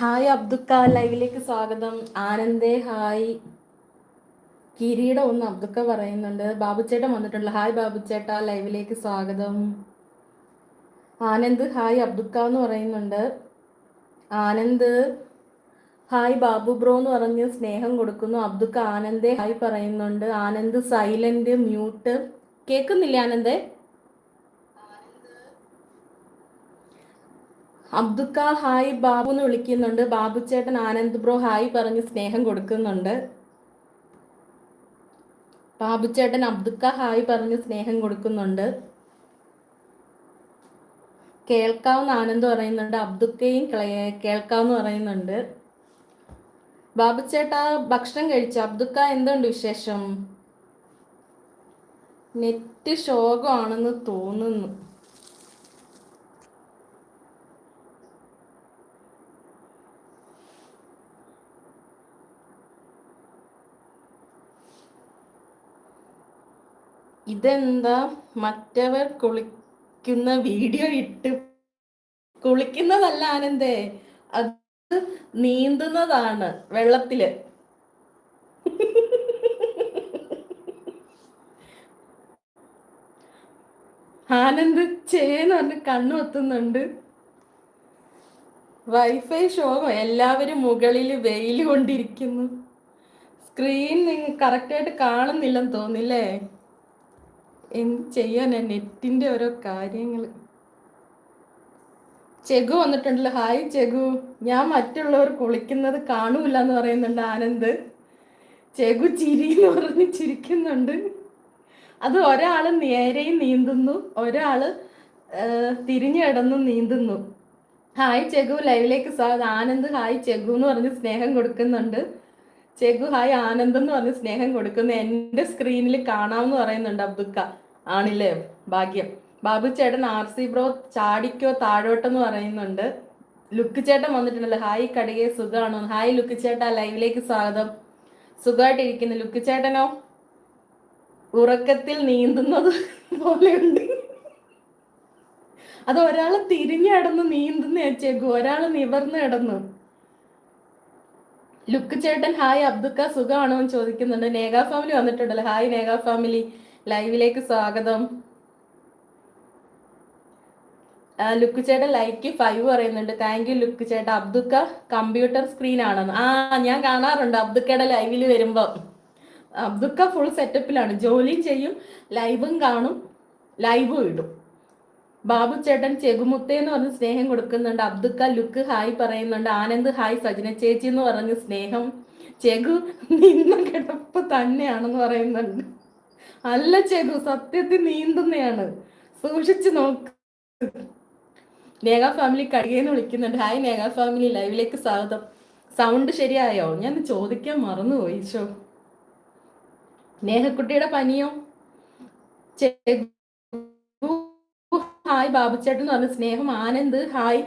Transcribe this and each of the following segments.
Hi അബ്ദുക്ക ലൈവിലേക്ക് സ്വാഗതം. ആനന്ദേ ഹായ്. കിരീടം ഒന്ന് അബ്ദുക്ക പറയുന്നുണ്ട്. ബാബുച്ചേട്ടൻ വന്നിട്ടുണ്ട് ഹായ് ബാബുച്ചേട്ട ലൈവിലേക്ക് സ്വാഗതം. ആനന്ദ് ഹായ് അബ്ദുക്ക എന്ന് പറയുന്നുണ്ട്. ആനന്ദ് ഹായ് ബാബു ബ്രോ എന്ന് പറഞ്ഞ് സ്നേഹം കൊടുക്കുന്നു. അബ്ദുക്ക ആനന്ദേ ഹായ് പറയുന്നുണ്ട്. Anand silent mute. കേൾക്കുന്നില്ല ആനന്ദേ? അബ്ദുക്ക ഹായ് ബാബു എന്ന് വിളിക്കുന്നുണ്ട്. ബാബു ചേട്ടൻ ആനന്ദ് ബ്രോ ഹായ് പറഞ്ഞ് സ്നേഹം കൊടുക്കുന്നുണ്ട്. ബാബു ചേട്ടൻ അബ്ദുക്ക ഹായ് പറഞ്ഞ് സ്നേഹം കൊടുക്കുന്നുണ്ട്. കേൾക്കാവുന്ന ആനന്ദ് പറയുന്നുണ്ട്. അബ്ദുക്കയും കേൾക്കാവുന്ന പറയുന്നുണ്ട്. ബാബു ചേട്ടാ ഭക്ഷണം കഴിച്ചു? അബ്ദുക്ക എന്തുണ്ട് വിശേഷം? നെറ്റ് ശോകമാണെന്ന് തോന്നുന്നു. ഇതെന്താ? മറ്റവർ കുളിക്കുന്ന വീഡിയോ ഇട്ട് കുളിക്കുന്നതല്ല ആനന്ദേ. അത് നീന്തുന്നതാണ് വെള്ളത്തിൽ. ആനന്ദ് ചേന്ന് പറഞ്ഞ് കണ്ണു എത്തുന്നുണ്ട് വൈഫൈ ശോകം എല്ലാവരും മുകളിൽ വെയിൽ കൊണ്ടിരിക്കുന്നു. സ്ക്രീൻ നിങ്ങൾ കറക്റ്റായിട്ട് കാണുന്നില്ലെന്ന് തോന്നില്ലേ എന്ത് ചെയ്യാനാ നെറ്റിന്റെ ഓരോ കാര്യങ്ങൾ ചെഗു വന്നിട്ടുണ്ടല്ലോ. ഹായ് ചെഗു. ഞാൻ മറ്റുള്ളവർ കുളിക്കുന്നത് കാണൂല എന്ന് പറയുന്നുണ്ട് ആനന്ദ്. ചെഗു ചിരി എന്ന് പറഞ്ഞ് ചിരിക്കുന്നുണ്ട്. അത് ഒരാൾ നേരെയും നീന്തുന്നു. ഒരാൾ തിരിഞ്ഞു കിടന്നു നീന്തുന്നു. ഹായ് ചെഗു. ലൈവിലേക്ക് സ്വാഗതം ആനന്ദ് ഹായ് ചെഗു എന്ന് പറഞ്ഞ് സ്നേഹം കൊടുക്കുന്നുണ്ട്. ചെഗു ഹായ് ആനന്ദ് എന്ന് പറഞ്ഞ് സ്നേഹം കൊടുക്കുന്ന എന്റെ സ്ക്രീനിൽ കാണാമെന്ന് പറയുന്നുണ്ട് അബ്ദുക്ക. ആണില്ലേ? ഭാഗ്യം. ബാബു ചേട്ടൻ ആർ സി ബ്രോ ചാടിക്കോ താഴോട്ടെന്ന് പറയുന്നുണ്ട്. ലുക്ക് ചേട്ടൻ വന്നിട്ടുണ്ടല്ലോ. ഹായ് കടുകെ സുഖമാണോ ഹായ് ലുക്ക് ചേട്ടാ ലൈവിലേക്ക് സ്വാഗതം. സുഖമായിട്ടിരിക്കുന്നു. ലുക്ക് ചേട്ടനോ? ഉറക്കത്തിൽ നീന്തുന്നത് പോലെയുണ്ട്. അത് ഒരാൾ തിരിഞ്ഞു കിടന്ന് നീന്തുന്ന ചേക്കു. ഒരാൾ നിവർന്ന് കിടന്നു ലുക്ക് ചേട്ടൻ ഹായ് അബ്ദുക്ക സുഖമാണോ? എന്ന് ചോദിക്കുന്നുണ്ട്. നേഗ ഫാമിലി വന്നിട്ടുണ്ടല്ലോ. ഹായ് നേഗ ഫാമിലി ലൈവിലേക്ക് സ്വാഗതം. ലുക്ക് ചേട്ടൻ ലൈക്ക് ഫൈവ് പറയുന്നുണ്ട്. താങ്ക് യു ലുക്ക് ചേട്ടൻ അബ്ദുക്ക കമ്പ്യൂട്ടർ സ്ക്രീൻ ആണെന്ന്. ആ ഞാൻ കാണാറുണ്ട് അബ്ദുക്കയുടെ ലൈവിൽ വരുമ്പോ. അബ്ദുക്ക ഫുൾ സെറ്റപ്പിലാണ് ജോലിയും ചെയ്യും ലൈവും കാണും ലൈവും ഇടും. ബാബു ചേട്ടൻ ചെകുമുത്തേ എന്ന് പറഞ്ഞ് സ്നേഹം കൊടുക്കുന്നുണ്ട്. അബ്ദുക്ക ലുക്ക് ഹായ് പറയുന്നുണ്ട്. ആനന്ദ് ഹായ് സജന ചേച്ചി എന്ന് പറഞ്ഞ് സ്നേഹം. ചെഗു നിന്ന കിടപ്പ് തന്നെയാണെന്ന് പറയുന്നുണ്ട്. അല്ല ചെഗു സത്യത്തിൽ നീന്തുന്നയാണ്. സൂക്ഷിച്ചു നോക്ക്. നേഗ ഫാമിലി കടികേന്ന് വിളിക്കുന്നുണ്ട്. ഹായ് നേഗ ഫാമിലി ലൈവിലേക്ക് സ്വാഗതം. സൗണ്ട് ശരിയായോ? ഞാൻ ചോദിക്കാൻ മറന്നുപോയി ഷോ നേഹക്കുട്ടിയുടെ പനിയോ? ചെഗു ഹായ് ബാബുച്ചേട്ടൻ എന്ന് പറഞ്ഞ സ്നേഹം ആനന്ദ് ഹായ്.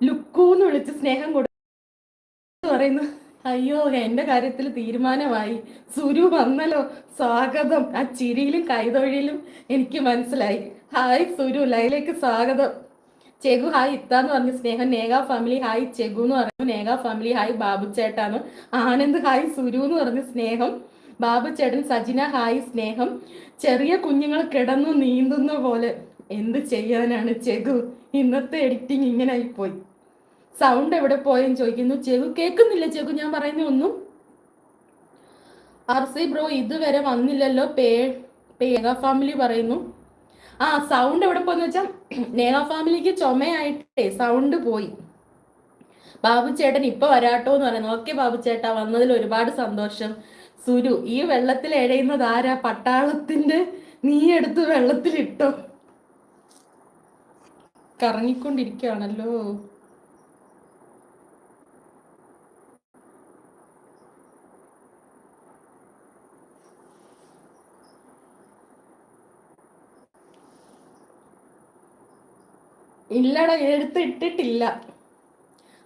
ലുക്കു എന്ന് വിളിച്ച് സ്നേഹം കൊടുക്കുന്നു പറയുന്നു. അയ്യോ എന്റെ കാര്യത്തിൽ തീരുമാനമായി. സുരു വന്നല്ലോ. സ്വാഗതം. ആ ചിരിയിലും കൈതൊഴിയിലും എനിക്ക് മനസ്സിലായി. ഹായ് സുരു ലൈലേക്ക് സ്വാഗതം. ചെഗു ഹായ് ഇത്താന്ന് പറഞ്ഞ സ്നേഹം. നേഗ ഫാമിലി ഹായ് ചെഗു എന്ന് പറഞ്ഞു നേഗ ഫാമിലി ഹായ് ബാബു ബാബുച്ചേട്ടാന്ന് ആനന്ദ് ഹായ് സുരു എന്ന് പറഞ്ഞ സ്നേഹം. ബാബു ചേട്ടൻ സജിന ഹായ് സ്നേഹം. ചെറിയ കുഞ്ഞുങ്ങൾ കിടന്നു നീന്തുന്ന പോലെ. എന്ത് ചെയ്യാനാണ് ചെകു ഇന്നത്തെ എഡിറ്റിംഗ് ഇങ്ങനെ ആയിപ്പോയി സൗണ്ട് എവിടെ പോയെന്ന് ചോദിക്കുന്നു. ചെകു കേൾക്കുന്നില്ല ചെകു ഞാൻ പറയുന്ന ഒന്നും ആർ സി ബ്രോ ഇതുവരെ വന്നില്ലല്ലോ പേ പേഗ ഫാമിലി പറയുന്നു. ആ സൗണ്ട് എവിടെ പോയെന്ന് വെച്ചാൽ നേഹ ഫാമിലിക്ക് ചുമയായിട്ടേ സൗണ്ട് പോയി. ബാബു ചേട്ടൻ ഇപ്പൊ വരാട്ടോ എന്ന് പറയുന്നു. ഓക്കെ ബാബു ചേട്ടാ വന്നതിൽ ഒരുപാട് സന്തോഷം. സുരു ഈ വെള്ളത്തിൽ എഴയുന്നത് ആരാ? പട്ടാളത്തിന്റെ നീ എടുത്ത് വെള്ളത്തിലിട്ടോ? കറങ്ങിക്കൊണ്ടിരിക്കുകയാണല്ലോ. ഇല്ലടാ എടുത്ത് ഇട്ടിട്ടില്ല.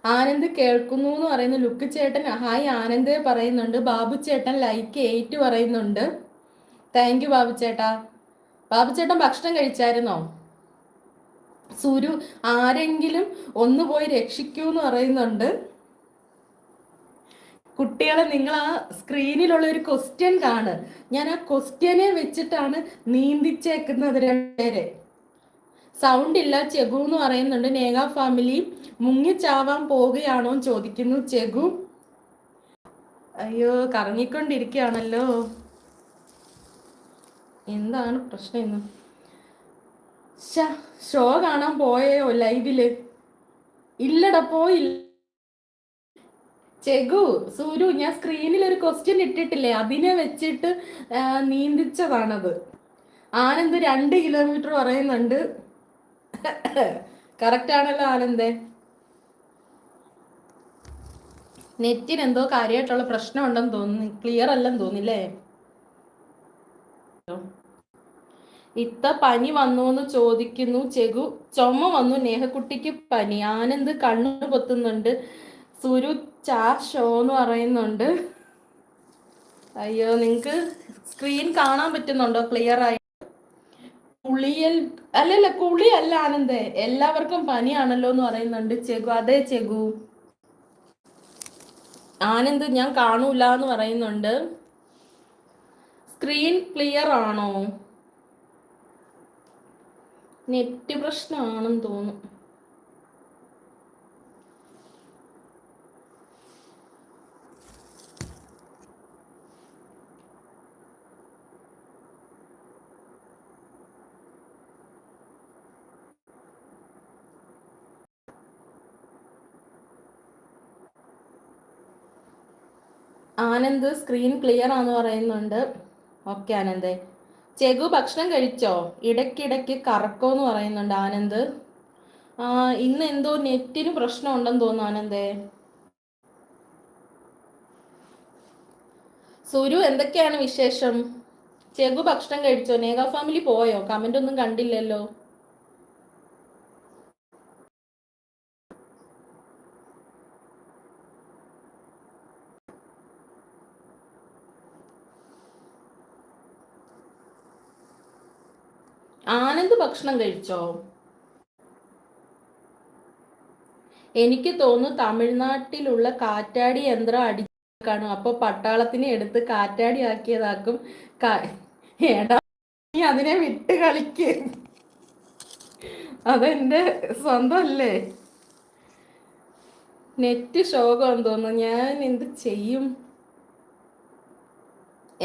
ആനന്ദ് കേൾക്കുന്നു എന്ന് പറയുന്ന ലുക്ക് ചേട്ടൻ ഹായ് ആനന്ദ് പറയുന്നുണ്ട്. ബാബു ചേട്ടൻ ലൈക്ക് എയ്റ്റ് പറയുന്നുണ്ട്. താങ്ക് യു ബാബു ചേട്ടാ. ബാബു ചേട്ടൻ ഭക്ഷണം കഴിച്ചായിരുന്നോ? സുരു ആരെങ്കിലും ഒന്ന് പോയി രക്ഷിക്കൂ എന്ന് പറയുന്നുണ്ട്. കുട്ടികളെ നിങ്ങൾ ആ സ്ക്രീനിലുള്ള ഒരു ക്വസ്റ്റ്യൻ കാണ്. ഞാൻ ആ ക്വസ്റ്റ്യനെ വെച്ചിട്ടാണ് നീന്തിച്ചേക്കുന്നത് രണ്ടുപേരെ. സൗണ്ട് ഇല്ല ചെഗു എന്ന് പറയുന്നുണ്ട്. നേഗ ഫാമിലി മുങ്ങിച്ചാവാൻ പോവുകയാണോ എന്ന് ചോദിക്കുന്നു ചെഗു. അയ്യോ കറങ്ങിക്കൊണ്ടിരിക്കുകയാണല്ലോ. എന്താണ് പ്രശ്നം ഇന്ന്? ഷോ കാണാൻ പോയോ ലൈവിൽ? ഇല്ലടാ പോയില്ല. ചെഗു സൂരു ഞാൻ സ്ക്രീനിൽ ഒരു ക്വസ്റ്റ്യൻ ഇട്ടിട്ടില്ലേ? അതിനെ വെച്ചിട്ട് നീന്തിച്ചതാണത്. ആനന്ദ് രണ്ട് കിലോമീറ്റർ പറയുന്നുണ്ട്. കറക്റ്റ് ആണല്ലോ ആനന്ദേ. നെറ്റിന് എന്തോ കാര്യമായിട്ടുള്ള പ്രശ്നം ഉണ്ടെന്ന് തോന്നുന്നു. ക്ലിയർ അല്ലെന്ന് തോന്നില്ലേ ഇത്ത പനി വന്നു എന്ന് ചോദിക്കുന്നു ചെഗു. ചുമ വന്നു. നേഹക്കുട്ടിക്ക് പനി. ആനന്ദ് കണ്ണു പൊത്തുന്നുണ്ട്. സുരു ചാ ഷോ എന്ന് പറയുന്നുണ്ട്. അയ്യോ നിങ്ങക്ക് സ്ക്രീൻ കാണാൻ പറ്റുന്നുണ്ടോ? ക്ലിയർ ആയി. കുളിയൽ അല്ലല്ല കുളി അല്ല ആനന്ദേ. എല്ലാവർക്കും പനിയാണല്ലോ എന്ന് പറയുന്നുണ്ട് ചെഗു. അതെ ചെഗു. ആനന്ദ് ഞാൻ കാണൂല എന്ന് പറയുന്നുണ്ട്. സ്ക്രീൻ ക്ലിയർ ആണോ? നെറ്റ് പ്രശ്നമാണെന്ന് തോന്നും. ആനന്ദ് സ്ക്രീൻ ക്ലിയർ ആണെന്ന് പറയുന്നുണ്ട്. ഓക്കെ ആനന്ദേ. ചെഗു ഭക്ഷണം കഴിച്ചോ? ഇടയ്ക്കിടയ്ക്ക് കറക്കോ എന്ന് പറയുന്നുണ്ട് ആനന്ദ്. ഇന്ന് എന്തോ നെറ്റിന് പ്രശ്നം ഉണ്ടെന്ന് തോന്നുന്നു ആനന്ദേ. സുരു എന്തൊക്കെയാണ് വിശേഷം? ചെഗു ഭക്ഷണം കഴിച്ചോ? നേഗ ഫാമിലി പോയോ? കമന്റ് ഒന്നും കണ്ടില്ലല്ലോ ആനന്ദ് ഭക്ഷണം കഴിച്ചോ? എനിക്ക് തോന്നുന്നു തമിഴ്നാട്ടിലുള്ള കാറ്റാടി യന്ത്രം അടി കാണും അപ്പൊ പട്ടാളത്തിനെ എടുത്ത് കാറ്റാടി ആക്കിയതാക്കും. ഏടാ നീ അതിനെ വിട്ട് കളിക്ക്. അതെന്റെ സ്വന്തമല്ലേ? നെറ്റ് ശോകം തോന്നുന്നു. ഞാൻ എന്ത് ചെയ്യും?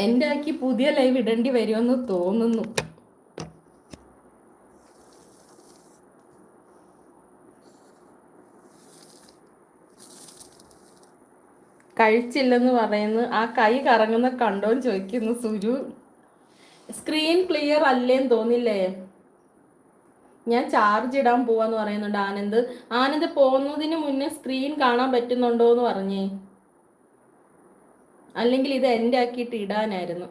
എന്റെ ആക്കി പുതിയ ലൈവ് ഇടേണ്ടി വരുമെന്ന് തോന്നുന്നു. കഴിച്ചില്ലെന്ന് പറയുന്നു. ആ കൈ കറങ്ങുന്ന കണ്ടോന്ന് ചോദിക്കുന്നു സുരു. സ്ക്രീൻ ക്ലിയർ അല്ലേന്ന് തോന്നില്ലേ? ഞാൻ ചാർജ് ഇടാൻ പോവാന്ന് പറയുന്നുണ്ട് ആനന്ദ്. ആനന്ദ് പോകുന്നതിന് മുന്നേ സ്ക്രീൻ കാണാൻ പറ്റുന്നുണ്ടോ എന്ന് പറഞ്ഞേ. അല്ലെങ്കിൽ ഇത് എന്റെ ആക്കിയിട്ട് ഇടാനായിരുന്നു.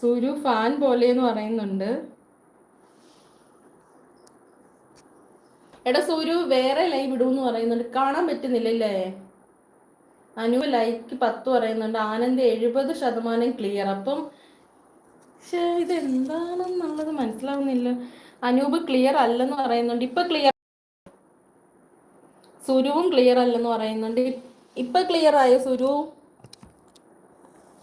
സുരു ഫാൻ പോലെ എന്ന് പറയുന്നുണ്ട്. എടാ സൂരു വേറെ ലൈവ് ഇടൂന്ന് പറയുന്നുണ്ട്. കാണാൻ പറ്റുന്നില്ലല്ലേ? അനു ലൈക്ക് പത്ത് പറയുന്നുണ്ട്. ആനന്ദ് എഴുപത് ശതമാനം ക്ലിയർ അപ്പം പക്ഷേ ഇത് എന്താണെന്നുള്ളത് മനസ്സിലാവുന്നില്ല. അനൂപ് ക്ലിയർ അല്ലെന്ന് പറയുന്നുണ്ട്. ഇപ്പൊ ക്ലിയർ സുരുവും ക്ലിയർ അല്ലെന്ന് പറയുന്നുണ്ട്. ഇപ്പൊ ക്ലിയർ ആയോ സുരു?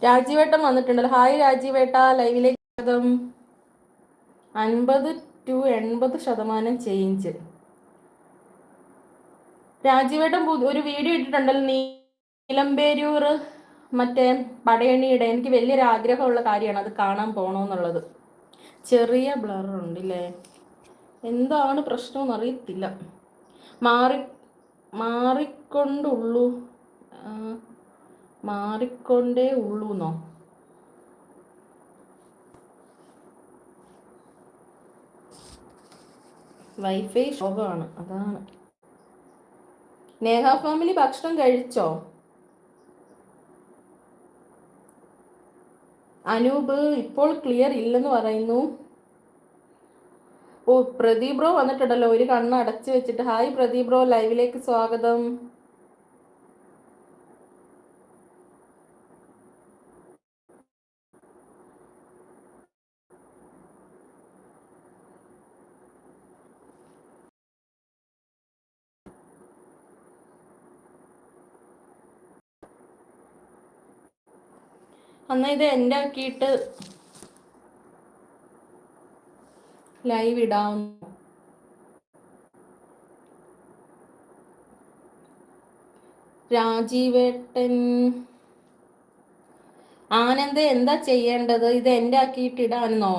രാജീവേട്ടൻ വന്നിട്ടുണ്ടല്ലോ ഹായ് രാജീവേട്ട ലൈവിലേക്ക് അൻപത് ടു എൺപത് ശതമാനം ചേഞ്ച് രാജീവേട്ടൻ ഒരു വീഡിയോ ഇട്ടിട്ടുണ്ടല്ലോ നീലമ്പേരൂർ മറ്റേ പടയണിയുടെ എനിക്ക് വലിയൊരു ആഗ്രഹമുള്ള കാര്യമാണ് അത് കാണാൻ പോകണമെന്നുള്ളത് ചെറിയ ബ്ലർ ഉണ്ടല്ലേ? എന്താണ് പ്രശ്നമെന്ന് അറിയത്തില്ല. മാറി മാറിക്കൊണ്ടുള്ളൂ. മാറിക്കൊണ്ടേ ഉള്ളൂന്നോ? വൈഫൈ ശോഭമാണ് അതാണ്. നേഹ ഫാമിലി ഭക്ഷണം കഴിച്ചോ? അനൂപ് ഇപ്പോൾ ക്ലിയർ ഇല്ലെന്ന് പറയുന്നു. ഓ പ്രദീപ് ബ്രോ വന്നിട്ടുണ്ടല്ലോ. ഒരു കണ്ണ് അടച്ചു വെച്ചിട്ട്. Hi Pradeep bro. ലൈവിലേക്ക് സ്വാഗതം. എന്നാ ഇത് എന്റെ ആക്കിയിട്ട് ലൈവ് ഇടാവുന്നു രാജീവേട്ടൻ. ആനന്ദ് എന്താ ചെയ്യേണ്ടത്? ഇത് എന്റെ ആക്കിയിട്ട് ഇടാനോ?